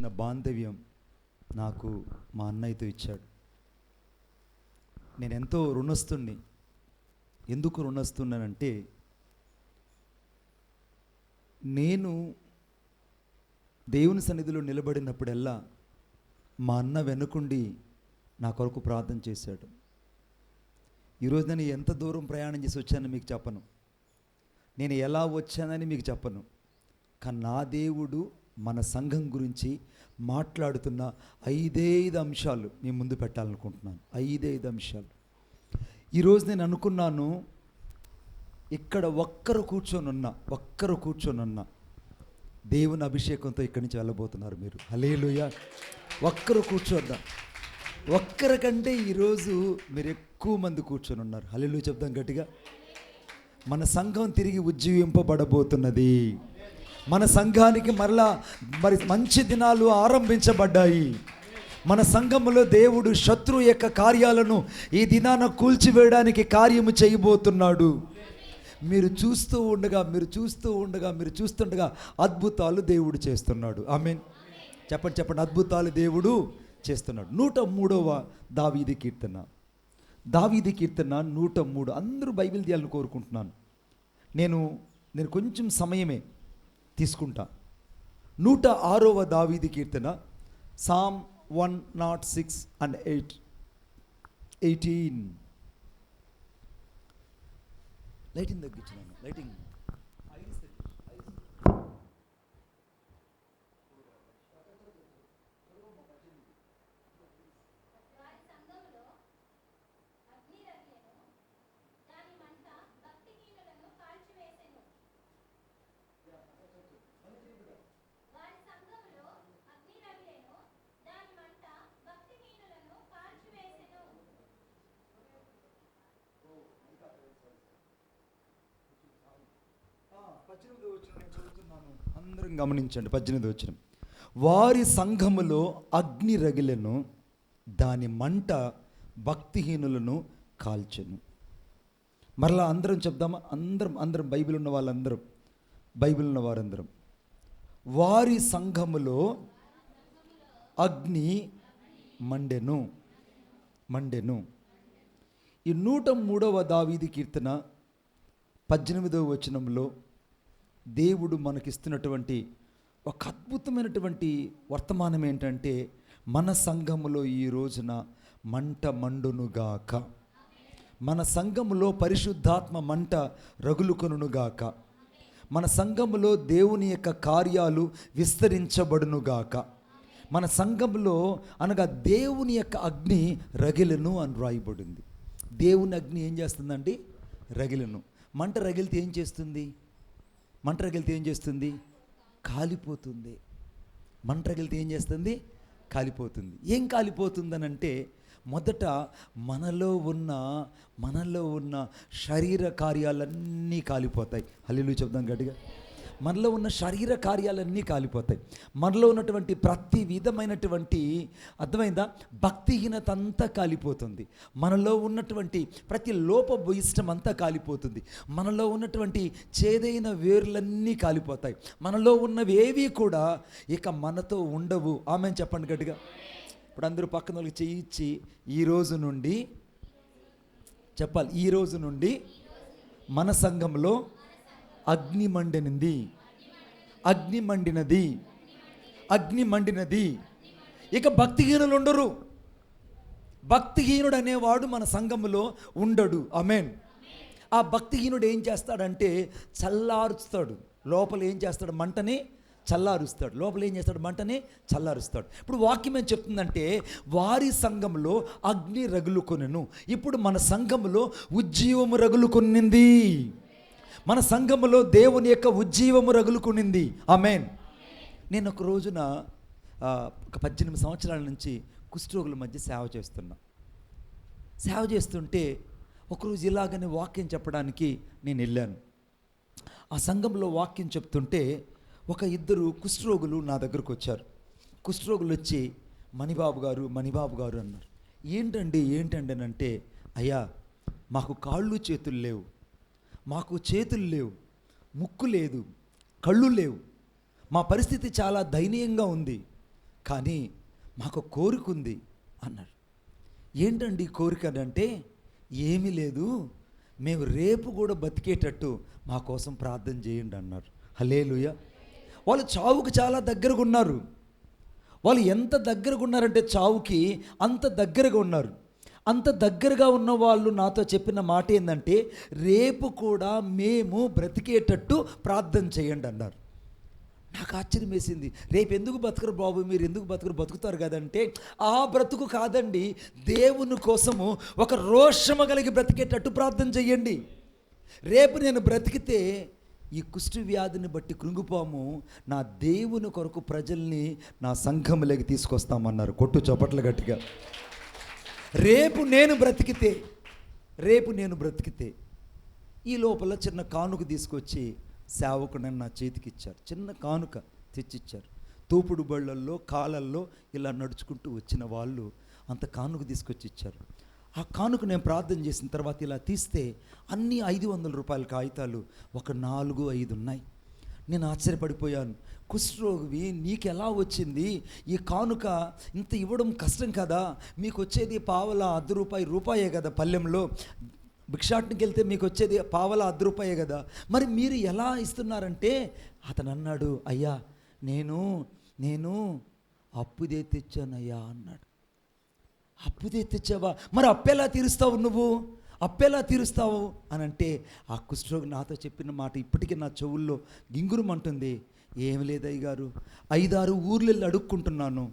ఇచ్చిన బాంధవ్యం నాకు మా అన్నయ్యతో ఇచ్చాడు. నేను ఎంతో రుణస్తుణ్ణి ఎందుకు రుణస్తున్నానంటే నేను దేవుని సన్నిధిలో నిలబడినప్పుడల్లా మా అన్న వెనుకుండి నా కొరకు ప్రార్థన చేశాడు. ఈరోజు నేను ఎంత దూరం ప్రయాణం చేసి వచ్చానో మీకు చెప్పను. నేను ఎలా వచ్చానని మీకు చెప్పను. కానీ నా దేవుడు మన సంఘం గురించి మాట్లాడుతున్న ఐదైదు అంశాలు మీ ముందు పెట్టాలనుకుంటున్నాను. ఐదైదు అంశాలు. ఈరోజు నేను అనుకున్నాను ఇక్కడ ఒక్కరు కూర్చొనున్నా ఒక్కరు కూర్చొనున్నా దేవుని అభిషేకంతో ఇక్కడి నుంచి వెళ్ళబోతున్నారు మీరు. హలేలుయ ఒక్కరు కూర్చోద్దాం? ఒక్కరికంటే ఈరోజు మీరు ఎక్కువ మంది కూర్చొని ఉన్నారు. హలేలు చెప్దాం గట్టిగా. మన సంఘం తిరిగి ఉజ్జీవింపబడబోతున్నది. మన సంఘానికి మరలా మరి మంచి దినాలు ఆరంభించబడ్డాయి. మన సంఘములో దేవుడు శత్రు యొక్క కార్యాలను ఈ దినాన కూల్చివేయడానికి కార్యము చేయబోతున్నాడు. మీరు చూస్తూ ఉండగా మీరు చూస్తూ ఉండగా మీరు చూస్తుండగా అద్భుతాలు దేవుడు చేస్తున్నాడు. ఐ మీన్ చెప్పండి చెప్పండి. అద్భుతాలు దేవుడు చేస్తున్నాడు. నూట మూడవ దావీది కీర్తన. దావీది కీర్తన నూట మూడు. అందరూ బైబిల్ తీయాలని కోరుకుంటున్నాను. నేను నేను కొంచెం సమయమే తీసుకుంటా. నూట ఆరవ దావీది కీర్తన psalm one naught six and eight eighteen lighting తగ్గించినాను lighting వారి సంఘములో అగ్ని రగిలెను దాని మంట భక్తిహీనులను కాల్చివేసెను వారి సంఘములో అగ్ని రగిలెను దాని మంట భక్తిహీనులను కాల్చివేసెను పద్దెనిమిది వచ్చిన చదువుతున్నాను. అందరం గమనించండి పద్దెనిమిది వచ్చిన వారి సంఘములో అగ్ని రగిలను దాని మంట భక్తిహీనులను కాల్చెను. మరలా అందరం చెప్దామా? అందరం అందరం బైబిల్ ఉన్న వాళ్ళందరం బైబిల్ ఉన్న వారందరం. వారి సంఘములో అగ్ని మండెను మండెను. ఈ నూట మూడవ దావీది కీర్తన పద్దెనిమిదవ వచనంలో దేవుడు మనకిస్తున్నటువంటి ఒక అద్భుతమైనటువంటి వర్తమానం ఏంటంటే మన సంఘములో ఈ రోజున మంట మండునుగాక. మన సంఘములో పరిశుద్ధాత్మ మంట రగులుకొనుగాక మన సంఘములో దేవుని యొక్క కార్యాలు విస్తరించబడునుగాక. మన సంఘంలో అనగా దేవుని యొక్క అగ్ని రగిలను అని రాయబడింది దేవుని అగ్ని ఏం చేస్తుందండి? రగిలను. మంట రగిలితే ఏం చేస్తుంది? మంటరగిలితే ఏం చేస్తుంది? కాలిపోతుంది. మంటరగిలితే ఏం చేస్తుంది? కాలిపోతుంది. ఏం కాలిపోతుందనంటే మొదట మనలో ఉన్న మనలో ఉన్న శరీర కార్యాలన్నీ కాలిపోతాయి. హల్లీలు చెప్దాం గట్టిగా. మనలో ఉన్న శరీర కార్యాలన్నీ కాలిపోతాయి. మనలో ఉన్నటువంటి ప్రతి విధమైనటువంటి అర్థమైందా? భక్తిహీనత అంతా కాలిపోతుంది. మనలో ఉన్నటువంటి ప్రతి లోప ఇష్టం అంతా కాలిపోతుంది. మనలో ఉన్నటువంటి చేదైన వేర్లన్నీ కాలిపోతాయి. మనలో ఉన్నవి ఏవి కూడా ఇక మనతో ఉండవు. ఆమె చెప్పండి గట్టిగా. ఇప్పుడు అందరూ పక్కన వాళ్ళకి చేయించి ఈ రోజు నుండి చెప్పాలి. ఈ రోజు నుండి మన సంఘంలో అగ్ని మండినది. అగ్ని మండినది. అగ్ని మండినది. ఇక భక్తిహీనులు ఉండరు. భక్తిహీనుడు అనేవాడు మన సంఘములో ఉండడు. అమెన్ ఆ భక్తిహీనుడు ఏం చేస్తాడంటే చల్లారుస్తాడు. లోపల ఏం చేస్తాడు? మంటని చల్లారుస్తాడు. లోపల ఏం చేస్తాడు? మంటని చల్లారుస్తాడు. ఇప్పుడు వాక్యం ఏం చెప్తుందంటే వారి సంఘంలో అగ్ని రగులుకొనెను. ఇప్పుడు మన సంఘములో ఉజ్జీవము రగులుకొనింది. మన సంఘములో దేవుని యొక్క ఉజ్జీవము రగులుకునింది. ఆమెన్. నేను ఒక రోజున ఒక పద్దెనిమిది సంవత్సరాల నుంచి కుష్ఠరోగుల మధ్య సేవ చేస్తున్నా. సేవ చేస్తుంటే ఒకరోజు ఇలాగనే వాక్యం చెప్పడానికి నేను వెళ్ళాను. ఆ సంఘంలో వాక్యం చెప్తుంటే ఒక ఇద్దరు కుష్ఠరోగులు నా దగ్గరకు వచ్చారు. కుష్ఠరోగులు వచ్చి మణిబాబు గారు మణిబాబు గారు అన్నారు. ఏంటండి ఏంటండి అని అంటే అయ్యా మాకు కాళ్ళు చేతులు లేవు. మాకు చేతులు లేవు ముక్కు లేదు కళ్ళు లేవు. మా పరిస్థితి చాలా దయనీయంగా ఉంది కానీ మాకు కోరిక ఉంది అన్నాడు. ఏంటండి కోరిక అంటే ఏమీ లేదు మేము రేపు కూడా బతికేటట్టు మా కోసం ప్రార్థన చేయండి అన్నారు. హలేలుయ వాళ్ళు చావుకు చాలా దగ్గరగా ఉన్నారు. వాళ్ళు ఎంత దగ్గరగా ఉన్నారంటే చావుకి అంత దగ్గరగా ఉన్నారు. అంత దగ్గరగా ఉన్న వాళ్ళు నాతో చెప్పిన మాట ఏంటంటే రేపు కూడా మేము బ్రతికేటట్టు ప్రార్థన చేయండి అన్నారు. నాకు ఆశ్చర్యం వేసింది. రేపు ఎందుకు బతకరు బాబు? మీరు ఎందుకు బతకరు? బతుకుతారు కదంటే ఆ బ్రతుకు కాదండి దేవుని కోసము ఒక రోషము కలిగి బ్రతికేటట్టు ప్రార్థన చెయ్యండి. రేపు నేను బ్రతికితే ఈ కుష్టి వ్యాధిని బట్టి కృంగిపోము. నా దేవుని కొరకు ప్రజల్ని నా సంఘములకి తీసుకొస్తామన్నారు. కొట్టు చప్పట్లు గట్టిగా. రేపు నేను బ్రతికితే రేపు నేను బ్రతికితే ఈ లోపల చిన్న కానుక తీసుకొచ్చి సేవకుడని నా చేతికి ఇచ్చారు చిన్న కానుక తెచ్చిచ్చారు. తోపుడు బళ్ళల్లో కాలల్లో ఇలా నడుచుకుంటూ వచ్చిన వాళ్ళు అంత కానుక తీసుకొచ్చి ఇచ్చారు ఆ కానుక నేను ప్రార్థన చేసిన తర్వాత ఇలా తీస్తే అన్ని ఐదు వందల రూపాయల కాగితాలు ఒక నాలుగు ఐదు ఉన్నాయి. నేను ఆశ్చర్యపడిపోయాను. కుష్ఠరోగివి నీకు ఎలా వచ్చింది? ఈ కానుక ఇంత ఇవ్వడం కష్టం కదా? మీకు వచ్చేది పావల అర్ధ రూపాయి రూపాయే కదా పల్లెంలో. భిక్షాటనికి వెళ్తే మీకు వచ్చేది పావల అర్ధ రూపాయే కదా. మరి మీరు ఎలా ఇస్తున్నారంటే అతను అన్నాడు అయ్యా నేను నేను అప్పుదే తెచ్చానయ్యా అన్నాడు. అప్పుదే తెచ్చావా? మరి అప్పెలా తీరుస్తావు నువ్వు? అప్పెలా తీరుస్తావు? అని అంటే ఆ కుష్ఠరోగి నాతో చెప్పిన మాట ఇప్పటికీ నా చెవుల్లో గింగురుమంటుంది. ఏం లేదయ్య గారు ఐదారు ఊర్లు వెళ్ళి అడుక్కుంటున్నాను.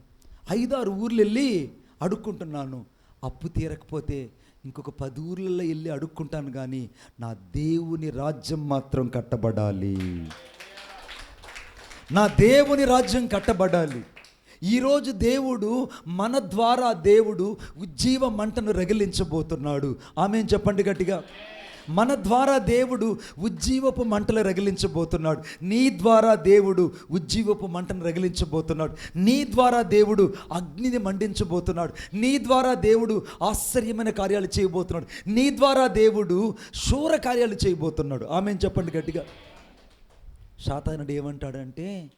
ఐదారు ఊర్లు వెళ్ళి అడుక్కుంటున్నాను. అప్పు తీరకపోతే ఇంకొక పది ఊర్లలో వెళ్ళి అడుక్కుంటాను కానీ నా దేవుని రాజ్యం మాత్రం కట్టబడాలి. నా దేవుని రాజ్యం కట్టబడాలి. ఈరోజు దేవుడు మన ద్వారా దేవుడు ఉజ్జీవ మంటను రగిలించబోతున్నాడు. ఆమె చెప్పండి గట్టిగా. మన ద్వారా దేవుడు ఉజ్జీవపు మంటలు రగిలించబోతున్నాడు. నీ ద్వారా దేవుడు ఉజ్జీవపు మంటను రగిలించబోతున్నాడు. నీ ద్వారా దేవుడు అగ్నిని మండించబోతున్నాడు. నీ ద్వారా దేవుడు ఆశ్చర్యమైన కార్యాలు చేయబోతున్నాడు. నీ ద్వారా దేవుడు శూర కార్యాలు చేయబోతున్నాడు. ఆమె చెప్పండి గట్టిగా. శాతానుడు ఏమంటాడంటే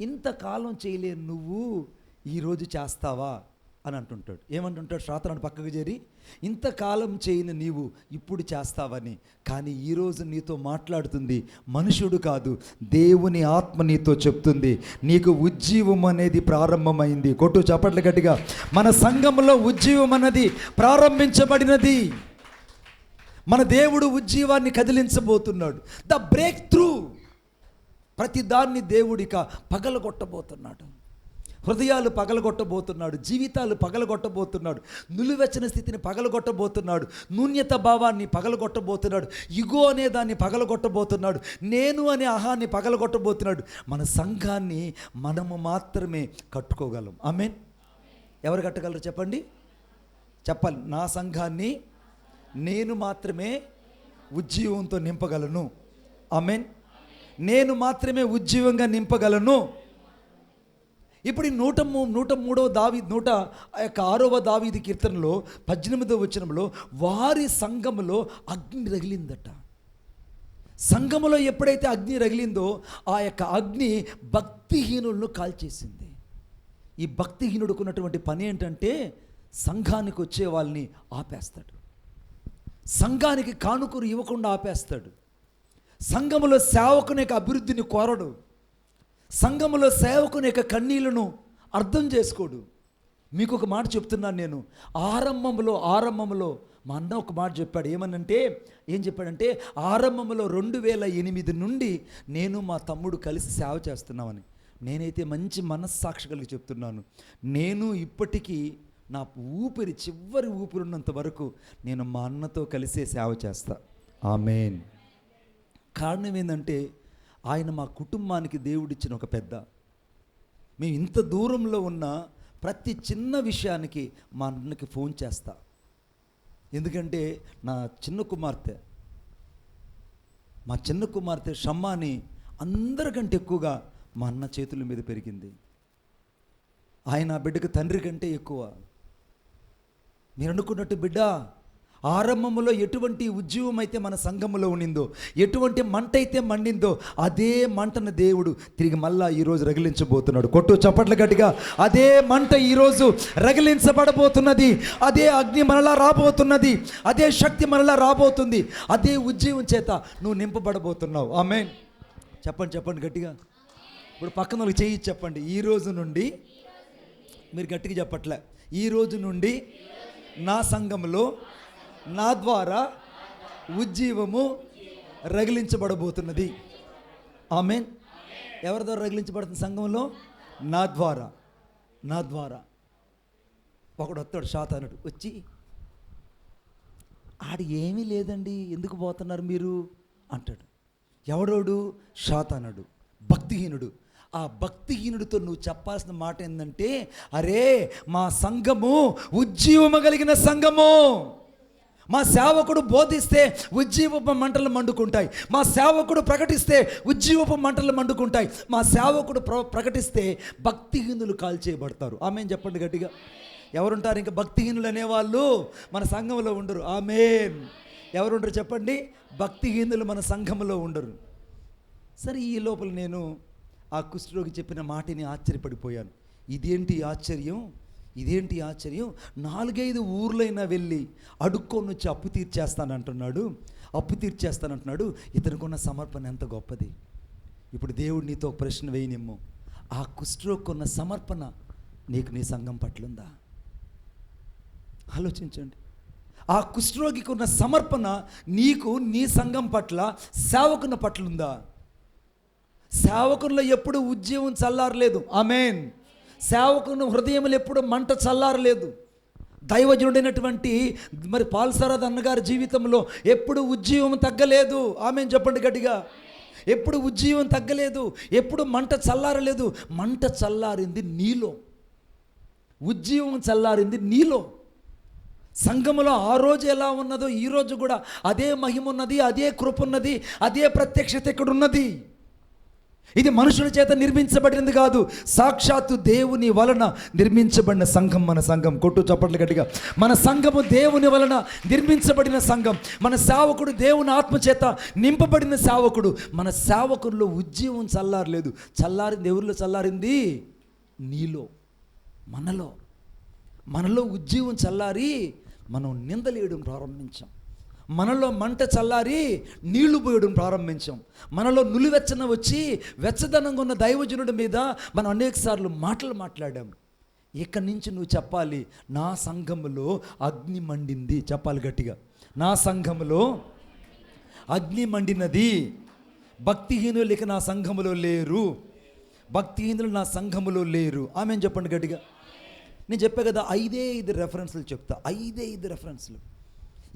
ఇంతకాలం చేయలేని నువ్వు ఈరోజు చేస్తావా? అని అంటుంటాడు. ఏమంటుంటాడు? శాతానుడు పక్కకు చేరి ఇంతకాలం చేయని నీవు ఇప్పుడు చేస్తావని కానీ ఈరోజు నీతో మాట్లాడుతుంది. మనుషుడు కాదు దేవుని ఆత్మ నీతో చెప్తుంది. నీకు ఉజ్జీవం అనేది ప్రారంభమైంది. కొట్టు చప్పట్లు గట్టిగా. మన సంఘంలో ఉజ్జీవం అన్నది ప్రారంభించబడినది. మన దేవుడు ఉజ్జీవాన్ని కదిలించబోతున్నాడు. ద బ్రేక్ త్రూ ప్రతి దాన్ని దేవుడిక పగలగొట్టబోతున్నాడు. హృదయాలు పగలగొట్టబోతున్నాడు జీవితాలు పగలగొట్టబోతున్నాడు నులివెచ్చని స్థితిని పగలగొట్టబోతున్నాడు నూన్యత భావాన్ని పగలగొట్టబోతున్నాడు ఇగో అనే దాన్ని పగలగొట్టబోతున్నాడు నేను అనే అహాన్ని పగలగొట్టబోతున్నాడు. మన సంఘాన్ని మనము మాత్రమే కట్టుకోగలం. ఆమెన్ ఎవరు కట్టగలరు చెప్పండి? చెప్పాలి. నా సంఘాన్ని నేను మాత్రమే ఉజ్జీవంతో నింపగలను. ఆమెన్ నేను మాత్రమే ఉజ్జీవంగా నింపగలను. ఇప్పుడు ఈ నూట మూ నూట మూడవ దావి నూట ఆ యొక్క ఆరవ దావీది కీర్తనలో పద్దెనిమిదవ వచనంలో వారి సంఘములో అగ్ని రగిలిందట. సంఘములో ఎప్పుడైతే అగ్ని రగిలిందో ఆ యొక్క అగ్ని భక్తిహీనులను కాల్చేసింది. ఈ భక్తిహీనుడుకున్నటువంటి పని ఏంటంటే సంఘానికి వచ్చే వాళ్ళని ఆపేస్తాడు. సంఘానికి కానుకూరు ఇవ్వకుండా ఆపేస్తాడు. సంఘములో సేవకుని యొక్క అభివృద్ధిని కోరడు. సంఘములో సేవకుని యొక్క కన్నీళ్ళను అర్థం చేసుకోడు. మీకు ఒక మాట చెప్తున్నాను నేను. ఆరంభంలో ఆరంభంలో మా అన్న ఒక మాట చెప్పాడు. ఏమనంటే ఏం చెప్పాడంటే ఆరంభంలో రెండు వేల ఎనిమిది నుండి నేను మా తమ్ముడు కలిసి సేవ చేస్తున్నామని. నేనైతే మంచి మనస్సాక్షి కలిగి చెప్తున్నాను. నేను ఇప్పటికీ నా ఊపిరి చివరి ఊపిరిన్నంత వరకు నేను మా అన్నతో కలిసే సేవ చేస్తా. ఆమెన్. కారణం ఏంటంటే ఆయన మా కుటుంబానికి దేవుడిచ్చిన ఒక పెద్ద. మేము ఇంత దూరంలో ఉన్న ప్రతి చిన్న విషయానికి మా అన్నకి ఫోన్ చేస్తా. ఎందుకంటే నా చిన్న కుమార్తె మా చిన్న కుమార్తె షమ్మాని అందరికంటే ఎక్కువగా మా అన్న చేతుల మీద పెరిగింది. ఆయన ఆ బిడ్డకు తండ్రి కంటే ఎక్కువ. మీరు అనుకున్నట్టు బిడ్డ ఆరంభంలో ఎటువంటి ఉద్యమం అయితే మన సంఘములో ఉండిందో ఎటువంటి మంట అయితే మండిందో అదే మంటను దేవుడు తిరిగి మళ్ళా ఈరోజు రగిలించబోతున్నాడు. కొట్టు చప్పట్ల గట్టిగా అదే మంట ఈరోజు రగిలించబడబోతున్నది అదే అగ్ని మనలా రాబోతున్నది అదే శక్తి మనలా రాబోతుంది అదే ఉద్యమం చేత నువ్వు నింపబడబోతున్నావు. ఆమె చెప్పండి చెప్పండి గట్టిగా. ఇప్పుడు పక్కన వాళ్ళకి చేయి చెప్పండి. ఈ రోజు నుండి మీరు గట్టిగా చెప్పట్లే. ఈ రోజు నుండి నా సంఘంలో నా ద్వారా ఉజ్జీవము రగిలించబడబోతున్నది. ఆమెన్. ఎవరి ద్వారా రగిలించబడుతుంది సంఘంలో? నా ద్వారా. నా ద్వారా. ఒకడు వస్తాడు శాతానుడు. వచ్చి ఆడ ఏమీ లేదండి ఎందుకు పోతున్నారు మీరు? అంటాడు. ఎవడోడు? శాతానుడు. భక్తిహీనుడు. ఆ భక్తిహీనుడితో నువ్వు చెప్పాల్సిన మాట ఏంటంటే అరే మా సంఘము ఉజ్జీవము కలిగిన సంఘము. మా సేవకుడు బోధిస్తే ఉజ్జీవపు మంటలు మండుకుంటాయి. మా సేవకుడు ప్రకటిస్తే ఉజ్జీవపు మంటలు మండుకుంటాయి. మా సేవకుడు ప్ర ప్రకటిస్తే భక్తిహీనులు కాల్చేయబడతారు. ఆమె చెప్పండి గట్టిగా. ఎవరుంటారు ఇంకా భక్తిహీనులు అనేవాళ్ళు? మన సంఘంలో ఉండరు. ఆమెన్. ఎవరుంటారు చెప్పండి? భక్తిహీనులు మన సంఘంలో ఉండరు. సరే ఈ లోపల నేను ఆ కుష్ఠరోగి చెప్పిన మాటని ఆశ్చర్యపడిపోయాను. ఇదేంటి ఆశ్చర్యం? ఇదేంటి ఆశ్చర్యం? నాలుగైదు ఊర్లైనా వెళ్ళి అడుక్కొని వచ్చి అప్పు తీర్చేస్తానంటున్నాడు. అప్పు తీర్చేస్తానంటున్నాడు. ఇతనికున్న సమర్పణ ఎంత గొప్పది. ఇప్పుడు దేవుడు నీతో ఒక ప్రశ్న వేయనిమ్ము. ఆ కుష్ఠరోగుకున్న సమర్పణ నీకు నీ సంఘం పట్లుందా? ఆలోచించండి. ఆ కుష్ఠరోగికి ఉన్న సమర్పణ నీకు నీ సంఘం పట్ల సేవకుని పట్ల ఉందా సేవకుల్లో ఎప్పుడు ఉద్యమం చల్లారలేదు. ఆమెన్. సేవకుని హృదయములు ఎప్పుడు మంట చల్లారలేదు. దైవజనుడైనటువంటి మరి పాల్సరాద్ అన్నగారి జీవితంలో ఎప్పుడు ఉజ్జీవం తగ్గలేదు. ఆమె చెప్పండి గట్టిగా. ఎప్పుడు ఉజ్జీవం తగ్గలేదు. ఎప్పుడు మంట చల్లారలేదు. మంట చల్లారింది నీలో. ఉజ్జీవం చల్లారింది నీలో. సంఘములో ఆ రోజు ఎలా ఉన్నదో ఈ రోజు కూడా అదే మహిమ ఉన్నది అదే కృప ఉన్నది అదే ప్రత్యక్షత ఇక్కడ ఉన్నది. ఇది మనుషుల చేత నిర్మించబడినది కాదు. సాక్షాత్తు దేవుని వలన నిర్మించబడిన సంఘం మన సంఘం. కొట్టు చప్పట్లు గట్టిగా. మన సంఘము దేవుని వలన నిర్మించబడిన సంఘం. మన సేవకుడు దేవుని ఆత్మ చేత నింపబడిన సేవకుడు. మన సేవకుల్లో ఉద్యమం చల్లారలేదు. చల్లారింది ఎవరిలో చల్లారింది నీలో మనలో. మనలో ఉద్యమం చల్లారి మనం నిందలేయడం ప్రారంభించాం. మనలో మంట చల్లారి నీళ్ళు పోయడం ప్రారంభించాం. మనలో నులివెచ్చన వచ్చి వెచ్చదనంగా ఉన్న దైవజనుడి మీద మనం అనేక సార్లు మాటలు మాట్లాడాం. ఇక్కడి నుంచి నువ్వు చెప్పాలి నా సంఘములో అగ్ని మండింది. చెప్పాలి గట్టిగా. నా సంఘములో అగ్ని మండినది. భక్తిహీనులు ఇక నా సంఘములో లేరు. భక్తిహీనులు నా సంఘములో లేరు. ఆమె చెప్పండి గట్టిగా. నేను చెప్పా కదా ఐదే ఐదు రెఫరెన్స్లు చెప్తా. ఐదే ఐదు రెఫరెన్స్లు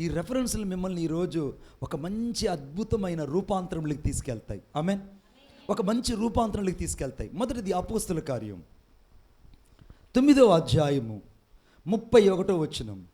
ఈ రెఫరెన్స్లు మిమ్మల్ని ఈరోజు ఒక మంచి అద్భుతమైన రూపాంతరంలోకి తీసుకెళ్తాయి. ఆమె ఒక మంచి రూపాంతరంలోకి తీసుకెళ్తాయి. మొదటిది అపోస్తుల కార్యం. తొమ్మిదో అధ్యాయము ముప్పై ఒకటో వచనం.